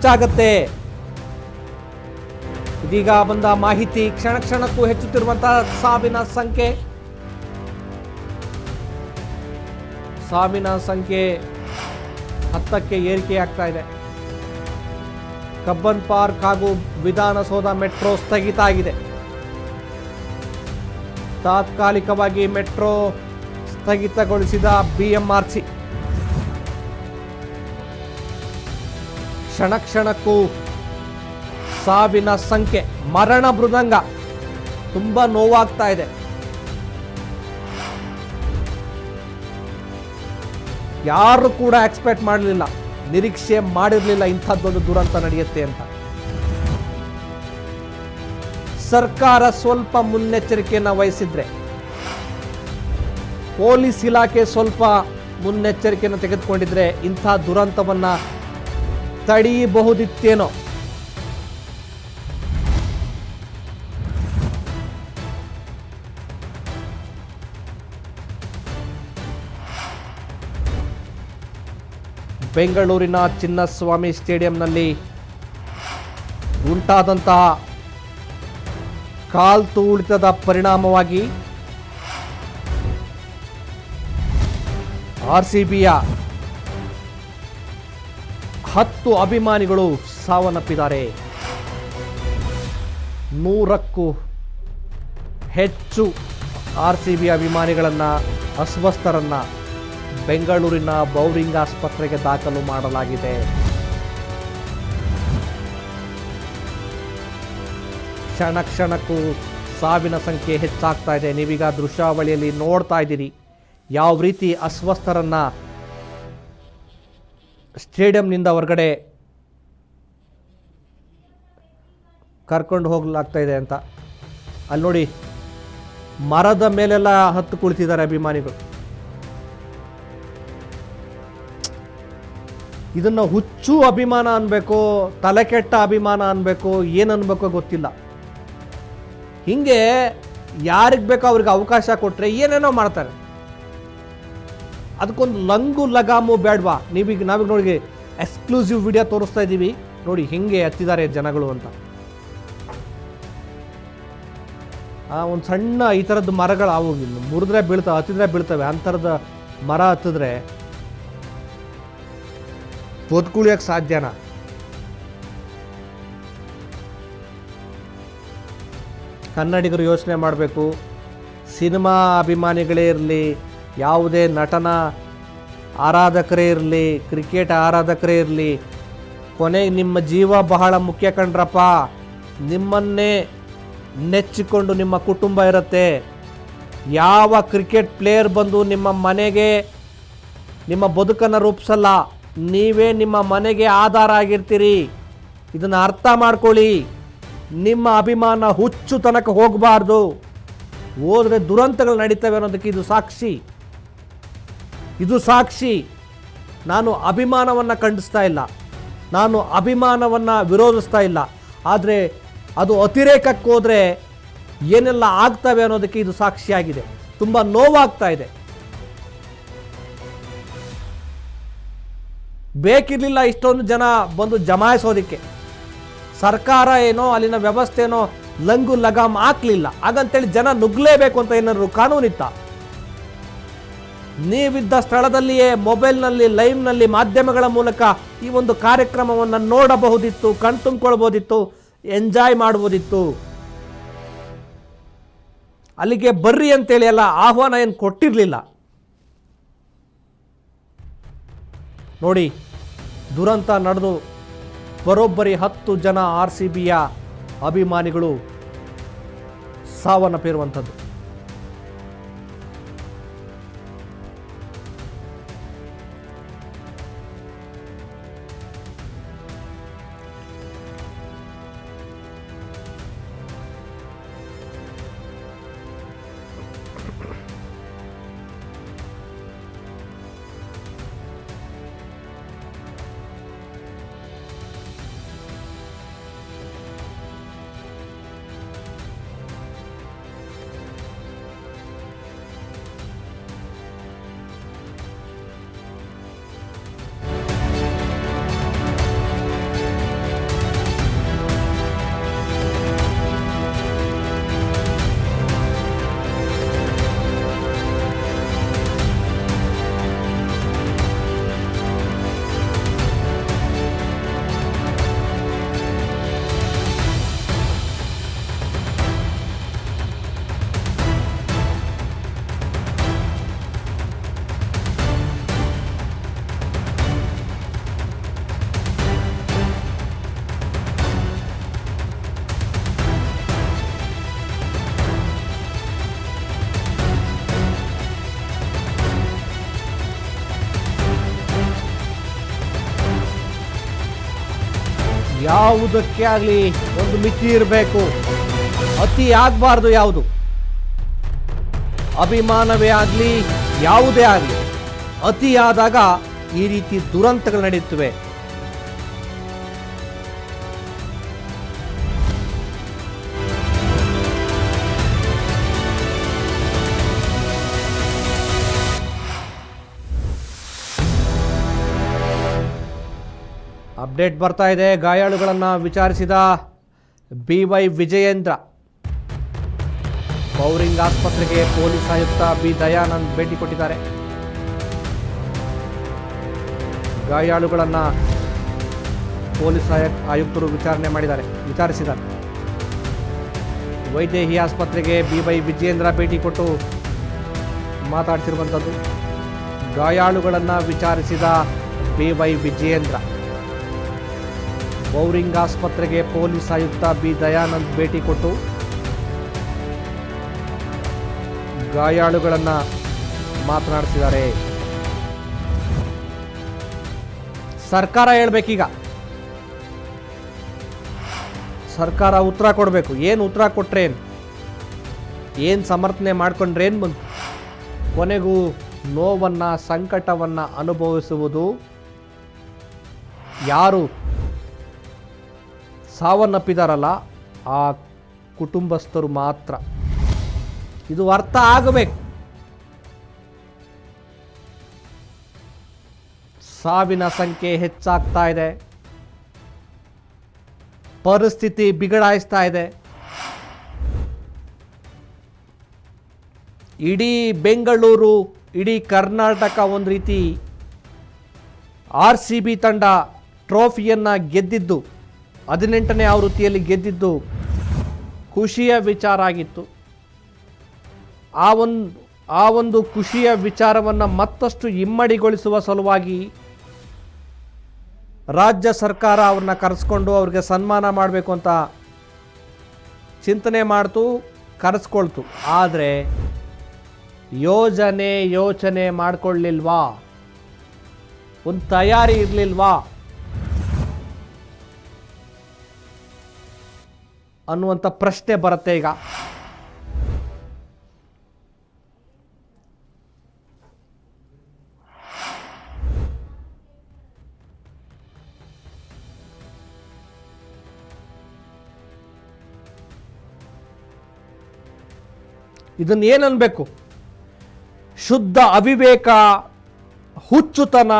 ಹೆಚ್ಚಾಗತ್ತೆ. ಇದೀಗ ಬಂದ ಮಾಹಿತಿ, ಕ್ಷಣ ಕ್ಷಣಕ್ಕೂ ಹೆಚ್ಚುತ್ತಿರುವಂತಹ ಸಾವಿನ ಸಂಖ್ಯೆ. ಸಾವಿನ ಸಂಖ್ಯೆ ಹತ್ತಕ್ಕೆ ಏರಿಕೆಯಾಗ್ತಾ ಇದೆ. ಕಬ್ಬನ್ ಪಾರ್ಕ್ ಹಾಗೂ ವಿಧಾನಸೌಧ ಮೆಟ್ರೋ ಸ್ಥಗಿತ ಆಗಿದೆ. ತಾತ್ಕಾಲಿಕವಾಗಿ ಮೆಟ್ರೋ ಸ್ಥಗಿತಗೊಳಿಸಿದ ಬಿಎಂಆರ್ಸಿ. ಕ್ಷಣ ಕ್ಷಣಕ್ಕೂ ಸಾವಿನ ಸಂಖ್ಯೆ, ಮರಣ ಮೃದಂಗ ತುಂಬಾ ನೋವಾಗ್ತಾ ಇದೆ. ಯಾರು ಕೂಡ ಎಕ್ಸ್ಪೆಕ್ಟ್ ಮಾಡಲಿಲ್ಲ, ನಿರೀಕ್ಷೆ ಮಾಡಿರಲಿಲ್ಲ ಇಂಥದ್ದೊಂದು ದುರಂತ ನಡೆಯುತ್ತೆ ಅಂತ. ಸರ್ಕಾರ ಸ್ವಲ್ಪ ಮುನ್ನೆಚ್ಚರಿಕೆಯನ್ನು ವಹಿಸಿದ್ರೆ, ಪೊಲೀಸ್ ಇಲಾಖೆ ಸ್ವಲ್ಪ ಮುನ್ನೆಚ್ಚರಿಕೆಯನ್ನು ತೆಗೆದುಕೊಂಡಿದ್ರೆ ಇಂಥ ದುರಂತವನ್ನ ತಡೆಯಬಹುದಿತ್ತೇನೋ ಬೆಂಗಳೂರಿನ ಚಿನ್ನಸ್ವಾಮಿ ಸ್ಟೇಡಿಯಂನಲ್ಲಿ ಉಂಟಾದಂತಹ ಕಾಲ್ತುಳಿತದ ಪರಿಣಾಮವಾಗಿ ಆರ್ ಸಿ ಬಿಯ ಹತ್ತು ಅಭಿಮಾನಿಗಳು ಸಾವನ್ನಪ್ಪಿದ್ದಾರೆ. ನೂರಕ್ಕೂ ಹೆಚ್ಚು ಆರ್ ಸಿ ಬಿ ಅಭಿಮಾನಿಗಳನ್ನು, ಅಸ್ವಸ್ಥರನ್ನು ಬೆಂಗಳೂರಿನ ಬೌರಿಂಗ್ ಆಸ್ಪತ್ರೆಗೆ ದಾಖಲು ಮಾಡಲಾಗಿದೆ. ಕ್ಷಣ ಕ್ಷಣಕ್ಕೂ ಸಾವಿನ ಸಂಖ್ಯೆ ಹೆಚ್ಚಾಗ್ತಾ ಇದೆ. ನೀವೀಗ ದೃಶ್ಯಾವಳಿಯಲ್ಲಿ ನೋಡ್ತಾ ಇದ್ದೀರಿ. ಯಾವ ರೀತಿ ಅಸ್ವಸ್ಥರನ್ನ ಸ್ಟೇಡಿಯಂನಿಂದ ಹೊರಗಡೆ ಕರ್ಕೊಂಡು ಹೋಗ್ಲಾಗ್ತಾ ಇದೆ ಅಂತ. ಅಲ್ಲಿ ನೋಡಿ ಮರದ ಮೇಲೆಲ್ಲ ಹತ್ತು ಕುಳಿತಿದ್ದಾರೆ ಅಭಿಮಾನಿಗಳು. ಇದನ್ನು ಹುಚ್ಚು ಅಭಿಮಾನ ಅನ್ಬೇಕು, ತಲೆ ಕೆಟ್ಟ ಅಭಿಮಾನ ಅನ್ಬೇಕು, ಏನು ಅನ್ಬೇಕೋ ಗೊತ್ತಿಲ್ಲ. ಹಿಂಗೆ ಯಾರಿಗೆ ಬೇಕೋ ಅವ್ರಿಗೆ ಅವಕಾಶ ಕೊಟ್ಟರೆ ಏನೇನೋ ಮಾಡ್ತಾರೆ. ಅದಕ್ಕೊಂದು ಲಂಗು ಲಗಾಮು ಬೇಡವಾ ನೀವೀಗ ನಾವೀಗ ನೋಡಿ ಎಕ್ಸ್ಕ್ಲೂಸಿವ್ ವಿಡಿಯೋ ತೋರಿಸ್ತಾ ಇದ್ದೀವಿ. ನೋಡಿ ಹೆಂಗೆ ಹತ್ತಿದ್ದಾರೆ ಜನಗಳು ಅಂತ. ಒಂದು ಸಣ್ಣ ಈ ಥರದ್ದು ಮರಗಳು ಅವು ಮುರಿದ್ರೆ ಬೀಳ್ತಾವೆ, ಹತ್ತಿದ್ರೆ ಬೀಳ್ತವೆ. ಅಂಥರದ ಮರ ಹತ್ತಿದ್ರೆ ಬದುಕುಳಿಯೋಕೆ ಸಾಧ್ಯನಾ? ಕನ್ನಡಿಗರು ಯೋಚನೆ ಮಾಡಬೇಕು. ಸಿನಿಮಾ ಅಭಿಮಾನಿಗಳೇ ಇರಲಿ ಯಾವುದೇ ನಟನ ಆರಾಧಕರೇ ಇರಲಿ, ಕ್ರಿಕೆಟ್ ಆರಾಧಕರೇ ಇರಲಿ ಕೊನೆಗೆ ನಿಮ್ಮ ಜೀವ ಬಹಳ ಮುಖ್ಯ ಕಣ್ರಪ್ಪ. ನಿಮ್ಮನ್ನೇ ನೆಚ್ಚಿಕೊಂಡು ನಿಮ್ಮ ಕುಟುಂಬ ಇರುತ್ತೆ. ಯಾವ ಕ್ರಿಕೆಟ್ ಪ್ಲೇಯರ್ ಬಂದು ನಿಮ್ಮ ಮನೆಗೆ, ನಿಮ್ಮ ಬದುಕನ್ನು ರೂಪಿಸಲ್ಲ. ನೀವೇ ನಿಮ್ಮ ಮನೆಗೆ ಆಧಾರ ಆಗಿರ್ತೀರಿ. ಇದನ್ನು ಅರ್ಥ ಮಾಡ್ಕೊಳ್ಳಿ. ನಿಮ್ಮ ಅಭಿಮಾನ ಹುಚ್ಚು ತನಕ ಹೋಗಬಾರ್ದು. ಹೋದರೆ ದುರಂತಗಳು ನಡೀತವೆ ಅನ್ನೋದಕ್ಕೆ ಇದು ಸಾಕ್ಷಿ. ಇದು ಸಾಕ್ಷಿ. ನಾನು ಅಭಿಮಾನವನ್ನು ಖಂಡಿಸ್ತಾ ಇಲ್ಲ. ನಾನು ಅಭಿಮಾನವನ್ನು ವಿರೋಧಿಸ್ತಾ ಇಲ್ಲ. ಆದರೆ ಅದು ಅತಿರೇಕಕ್ಕೆ ಹೋದರೆ ಏನೆಲ್ಲ ಆಗ್ತವೆ ಅನ್ನೋದಕ್ಕೆ ಇದು ಸಾಕ್ಷಿಯಾಗಿದೆ. ತುಂಬ ನೋವಾಗ್ತಾ ಇದೆ. ಬೇಕಿರಲಿಲ್ಲ ಇಷ್ಟೊಂದು ಜನ ಬಂದು ಜಮಾಯಿಸೋದಕ್ಕೆ. ಸರ್ಕಾರ ಏನೋ ಅಲ್ಲಿನ ವ್ಯವಸ್ಥೆ ಏನೋ ಲಂಗು ಲಗಾಮ್ ಹಾಕ್ಲಿಲ್ಲ. ಹಾಗಂತೇಳಿ ಜನ ನುಗ್ಲೇಬೇಕು ಅಂತ ಏನಾದ್ರು ಕಾನೂನಿತ್ತ? ನೀವಿದ್ದ ಸ್ಥಳದಲ್ಲಿಯೇ ಮೊಬೈಲ್ನಲ್ಲಿ, ಲೈವ್ನಲ್ಲಿ ಮಾಧ್ಯಮಗಳ ಮೂಲಕ ಈ ಒಂದು ಕಾರ್ಯಕ್ರಮವನ್ನು ನೋಡಬಹುದಿತ್ತು, ಕಣ್ತುಂಬ್ಕೊಳ್ಬೋದಿತ್ತು, ಎಂಜಾಯ್ ಮಾಡ್ಬೋದಿತ್ತು. ಅಲ್ಲಿಗೆ ಬರ್ರಿ ಅಂತೇಳಿ ಎಲ್ಲ ಆಹ್ವಾನ ಏನು ಕೊಟ್ಟಿರಲಿಲ್ಲ. ನೋಡಿ, ದುರಂತ ನಡೆದು ಬರೋಬ್ಬರಿ ಹತ್ತು ಜನ ಆರ್ ಸಿ ಬಿಯ ಅಭಿಮಾನಿಗಳು ಸಾವನ್ನಪ್ಪಿರುವಂಥದ್ದು. ಯಾವುದಕ್ಕೆ ಆಗಲಿ ಒಂದು ಮಿತಿ ಇರಬೇಕು? ಅತಿ ಆಗಬಾರ್ದು ಯಾವುದು? ಅಭಿಮಾನವೇ ಆಗಲಿ, ಯಾವುದೇ ಆಗಲಿ, ಅತಿಯಾದಾಗ ಈ ರೀತಿ ದುರಂತಗಳು ನಡೆಯುತ್ತವೆ ಅಪ್ಡೇಟ್ ಬರ್ತಾ ಇದೆ. ಗಾಯಾಳುಗಳನ್ನು ವಿಚಾರಿಸಿದ ಬಿ ವೈ ವಿಜಯೇಂದ್ರ. ಬೌರಿಂಗ್ ಆಸ್ಪತ್ರೆಗೆ ಪೊಲೀಸ್ ಆಯುಕ್ತ ಬಿ ದಯಾನಂದ್ ಭೇಟಿ ಕೊಟ್ಟಿದ್ದಾರೆ. ಗಾಯಾಳುಗಳನ್ನು ಪೊಲೀಸ್ ಆಯುಕ್, ಆಯುಕ್ತರು ವಿಚಾರಣೆ ಮಾಡಿದ್ದಾರೆ, ವಿಚಾರಿಸಿದ್ದಾರೆ. ವೈದೇಹಿ ಆಸ್ಪತ್ರೆಗೆ ಬಿ ವೈ ವಿಜಯೇಂದ್ರ ಭೇಟಿ ಕೊಟ್ಟು ಮಾತಾಡ್ತಿರುವಂಥದ್ದು ಗಾಯಾಳುಗಳನ್ನು ವಿಚಾರಿಸಿದ ಬಿ ವೈ ವಿಜಯೇಂದ್ರ. ಬೌರಿಂಗ್ ಆಸ್ಪತ್ರೆಗೆ ಪೊಲೀಸ್ ಆಯುಕ್ತ ಬಿ. ದಯಾನಂದ್ ಭೇಟಿ ಕೊಟ್ಟು ಗಾಯಾಳುಗಳನ್ನು ಮಾತನಾಡಿಸಿದ್ದಾರೆ. ಸರ್ಕಾರ ಹೇಳ್ಬೇಕೀಗ. ಸರ್ಕಾರ ಉತ್ತರ ಕೊಡಬೇಕು. ಏನು ಉತ್ತರ ಕೊಟ್ರೇನು? ಏನು ಸಮರ್ಥನೆ ಮಾಡ್ಕೊಂಡ್ರೇನು ಬಂತು ಕೊನೆಗೂ ನೋವನ್ನು, ಸಂಕಟವನ್ನು ಅನುಭವಿಸುವುದು ಯಾರು? ಸಾವನ್ನಪ್ಪಿದಾರಲ್ಲ, ಆ ಕುಟುಂಬಸ್ಥರು ಮಾತ್ರ. ಇದು ಅರ್ಥ ಆಗಬೇಕು. ಸಾವಿನ ಸಂಖ್ಯೆ ಹೆಚ್ಚಾಗ್ತಾ ಇದೆ. ಪರಿಸ್ಥಿತಿ ಬಿಗಡಾಯಿಸ್ತಾ ಇದೆ. ಇಡೀ ಬೆಂಗಳೂರು, ಇಡೀ ಕರ್ನಾಟಕ ಒಂದು ರೀತಿ ಆರ್ ಸಿ ಬಿ ತಂಡ ಟ್ರೋಫಿಯನ್ನು ಗೆದ್ದಿದ್ದು. ಹದಿನೆಂಟನೇ ಆವೃತ್ತಿಯಲ್ಲಿ ಗೆದ್ದಿದ್ದು ಖುಷಿಯ ವಿಚಾರ ಆಗಿತ್ತು. ಆ ಒಂದು ಆ ಒಂದು ಖುಷಿಯ ವಿಚಾರವನ್ನು ಮತ್ತಷ್ಟು ಇಮ್ಮಡಿಗೊಳಿಸುವ ಸಲುವಾಗಿ ರಾಜ್ಯ ಸರ್ಕಾರ ಅವ್ರನ್ನ ಕರೆಸ್ಕೊಂಡು ಅವ್ರಿಗೆ ಸನ್ಮಾನ ಮಾಡಬೇಕು ಅಂತ ಚಿಂತನೆ ಮಾಡ್ತು, ಕರೆಸ್ಕೊಳ್ತು. ಆದರೆ ಯೋಜನೆ ಯೋಚನೆ ಮಾಡಿಕೊಳ್ಳಿಲ್ವಾ? ಒಂದು ತಯಾರಿ ಇರಲಿಲ್ವಾ? ಅನ್ನುವಂಥ ಪ್ರಶ್ನೆ ಬರುತ್ತೆ ಈಗ. ಇದನ್ನ ಏನನ್ಬೇಕು ಶುದ್ಧ ಅವಿವೇಕ ಹುಚ್ಚುತನ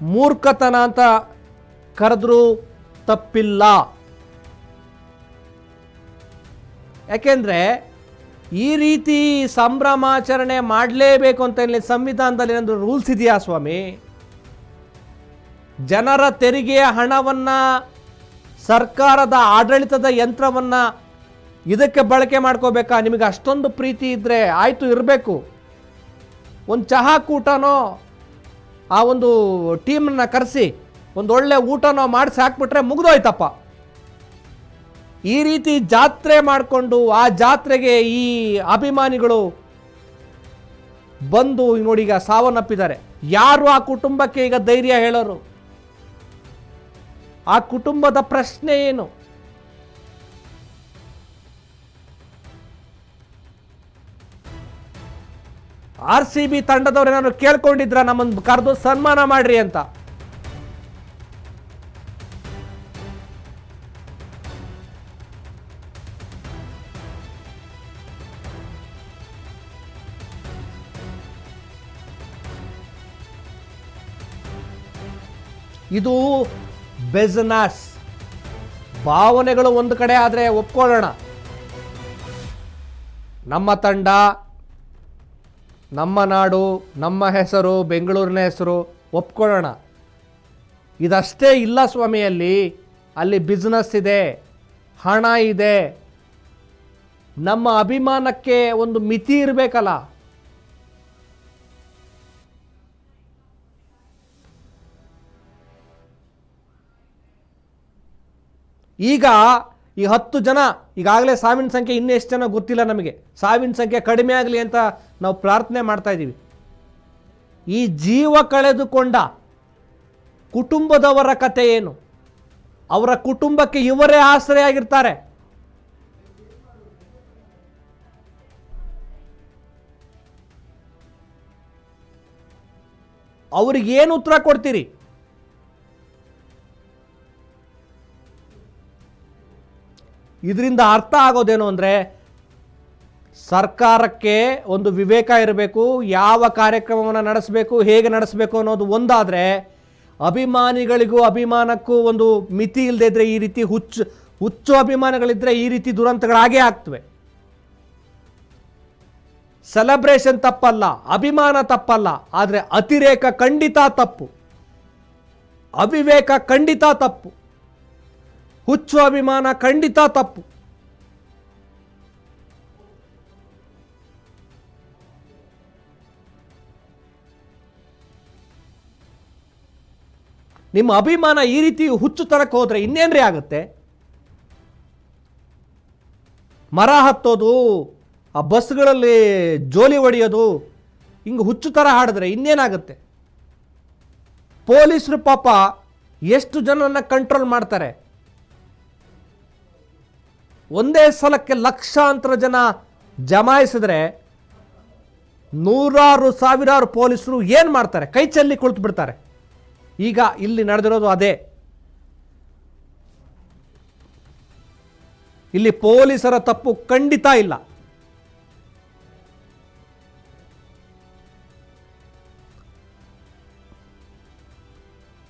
ಮೂರ್ಖತನ ಅಂತ ಕರೆದ್ರೂ ತಪ್ಪಿಲ್ಲ. ಯಾಕೆಂದ್ರೆ ಈ ರೀತಿ ಸಂಭ್ರಮಾಚರಣೆ ಮಾಡಲೇಬೇಕು ಅಂತ ಇಲ್ಲಿ ಸಂವಿಧಾನದಲ್ಲಿ ಏನಾದರೂ ರೂಲ್ಸ್ ಇದೆಯಾ ಸ್ವಾಮಿ? ಜನರ ತೆರಿಗೆಯ ಹಣವನ್ನು ಸರ್ಕಾರದ ಆಡಳಿತದ ಯಂತ್ರವನ್ನು ಇದಕ್ಕೆ ಬಳಕೆ ಮಾಡ್ಕೋಬೇಕಾ? ನಿಮಗೆ ಅಷ್ಟೊಂದು ಪ್ರೀತಿ ಇದ್ದರೆ ಆಯಿತು, ಇರಬೇಕು. ಒಂದು ಚಹಾ ಕೂಟನೋ, ಆ ಒಂದು ಟೀಮನ್ನು ಕರೆಸಿ, ಒಂದು ಒಳ್ಳೆ ಊಟನೋ ಮಾಡಿಸಿ ಹಾಕ್ಬಿಟ್ರೆ ಮುಗಿದೋಯ್ತಪ್ಪ. ಈ ರೀತಿ ಜಾತ್ರೆ ಮಾಡಿಕೊಂಡು ಆ ಜಾತ್ರೆಗೆ ಈ ಅಭಿಮಾನಿಗಳು ಬಂದು ನೋಡಿ ಈಗ ಸಾವನ್ನಪ್ಪಿದ್ದಾರೆ. ಯಾರು ಆ ಕುಟುಂಬಕ್ಕೆ ಈಗ ಧೈರ್ಯ ಹೇಳೋರು? ಆ ಕುಟುಂಬದ ಪ್ರಶ್ನೆ ಏನು? ಆರ್ ಸಿ ಬಿ ತಂಡದವ್ರು ಏನಾದ್ರು ಕೇಳ್ಕೊಂಡಿದ್ರ ನಮ್ಮನ್ನು ಕರೆದು ಸನ್ಮಾನ ಮಾಡ್ರಿ ಅಂತ? ಇದು ಬಿಸ್ನೆಸ್ ಭಾವನೆಗಳು ಒಂದು ಕಡೆ ಆದರೆ ಒಪ್ಕೊಳ್ಳೋಣ. ನಮ್ಮ ತಂಡ, ನಮ್ಮ ನಾಡು, ನಮ್ಮ ಹೆಸರು, ಬೆಂಗಳೂರಿನ ಹೆಸರು ಒಪ್ಕೊಳ್ಳೋಣ. ಇದಷ್ಟೇ ಇಲ್ಲ ಸ್ವಾಮಿಯಲ್ಲಿ ಅಲ್ಲಿ ಬಿಸ್ನೆಸ್ ಇದೆ, ಹಣ ಇದೆ. ನಮ್ಮ ಅಭಿಮಾನಕ್ಕೆ ಒಂದು ಮಿತಿ ಇರಬೇಕಲ್ಲ. ಈಗ ಈ ಹತ್ತು ಜನ, ಈಗಾಗಲೇ ಸಾವಿನ ಸಂಖ್ಯೆ ಇನ್ನೂ ಎಷ್ಟು ಜನ ಗೊತ್ತಿಲ್ಲ ನಮಗೆ. ಸಾವಿನ ಸಂಖ್ಯೆ ಕಡಿಮೆ ಆಗಲಿ ಅಂತ ನಾವು ಪ್ರಾರ್ಥನೆ ಮಾಡ್ತಾ ಇದ್ದೀವಿ. ಈ ಜೀವ ಕಳೆದುಕೊಂಡ ಕುಟುಂಬದವರ ಕತೆ ಏನು? ಅವರ ಕುಟುಂಬಕ್ಕೆ ಇವರೇ ಆಶ್ರಯ ಆಗಿರ್ತಾರೆ ಅವ್ರಿಗೆ ಏನು ಉತ್ತರ ಕೊಡ್ತೀರಿ? ಇದರಿಂದ ಅರ್ಥ ಆಗೋದೇನು ಅಂದರೆ ಸರ್ಕಾರಕ್ಕೆ ಒಂದು ವಿವೇಕ ಇರಬೇಕು, ಯಾವ ಕಾರ್ಯಕ್ರಮವನ್ನು ನಡೆಸಬೇಕು, ಹೇಗೆ ನಡೆಸಬೇಕು ಅನ್ನೋದು ಒಂದಾದರೆ ಅಭಿಮಾನಿಗಳಿಗೂ ಅಭಿಮಾನಕ್ಕೂ ಒಂದು ಮಿತಿ ಇಲ್ಲದೇ ಇದ್ದರೆ ಈ ರೀತಿ ಹುಚ್ಚು ಹುಚ್ಚು ಅಭಿಮಾನಗಳಿದ್ದರೆ ಈ ರೀತಿ ದುರಂತಗಳಾಗೇ ಆಗ್ತವೆ. ಸೆಲೆಬ್ರೇಷನ್ ತಪ್ಪಲ್ಲ, ಅಭಿಮಾನ ತಪ್ಪಲ್ಲ, ಆದರೆ ಅತಿರೇಕ ಖಂಡಿತ ತಪ್ಪು. ಅವಿವೇಕ ಖಂಡಿತ ತಪ್ಪು. ಹುಚ್ಚು ಅಭಿಮಾನ ಖಂಡಿತ ತಪ್ಪು. ನಿಮ್ಮ ಅಭಿಮಾನ ಈ ರೀತಿ ಹುಚ್ಚು ತರಕ್ಕೆ ಹೋದ್ರೆ ಇನ್ನೇನ್ರಿ ಆಗುತ್ತೆ? ಮರ ಹತ್ತೋದು, ಆ ಬಸ್ಗಳಲ್ಲಿ ಜೋಲಿ ಹೊಡೆಯೋದು, ಹಿಂಗೆ ಹುಚ್ಚು ಥರ ಹಾಡಿದ್ರೆ ಇನ್ನೇನಾಗುತ್ತೆ? ಪೊಲೀಸರು ಪಾಪ ಎಷ್ಟು ಜನರನ್ನು ಕಂಟ್ರೋಲ್ ಮಾಡ್ತಾರೆ? ಒಂದೇ ಸಲಕ್ಕೆ ಲಕ್ಷಾಂತರ ಜನ ಜಮಾಯಿಸಿದ್ರೆ ನೂರಾರು ಸಾವಿರಾರು ಪೊಲೀಸರು ಏನು ಮಾಡ್ತಾರೆ? ಕೈ ಚೆಲ್ಲಿ ಕುಳಿತು ಬಿಡ್ತಾರೆ. ಈಗ ಇಲ್ಲಿ ನಡೆದಿರೋದು ಅದೇ. ಇಲ್ಲಿ ಪೊಲೀಸರ ತಪ್ಪು ಖಂಡಿತ ಇಲ್ಲ.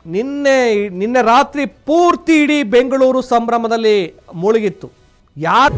ನಿನ್ನೆ ನಿನ್ನೆ ರಾತ್ರಿ ಪೂರ್ತಿ ಇಡೀ ಬೆಂಗಳೂರು ಸಂಭ್ರಮದಲ್ಲಿ ಮುಳುಗಿತ್ತು. ಯಾರು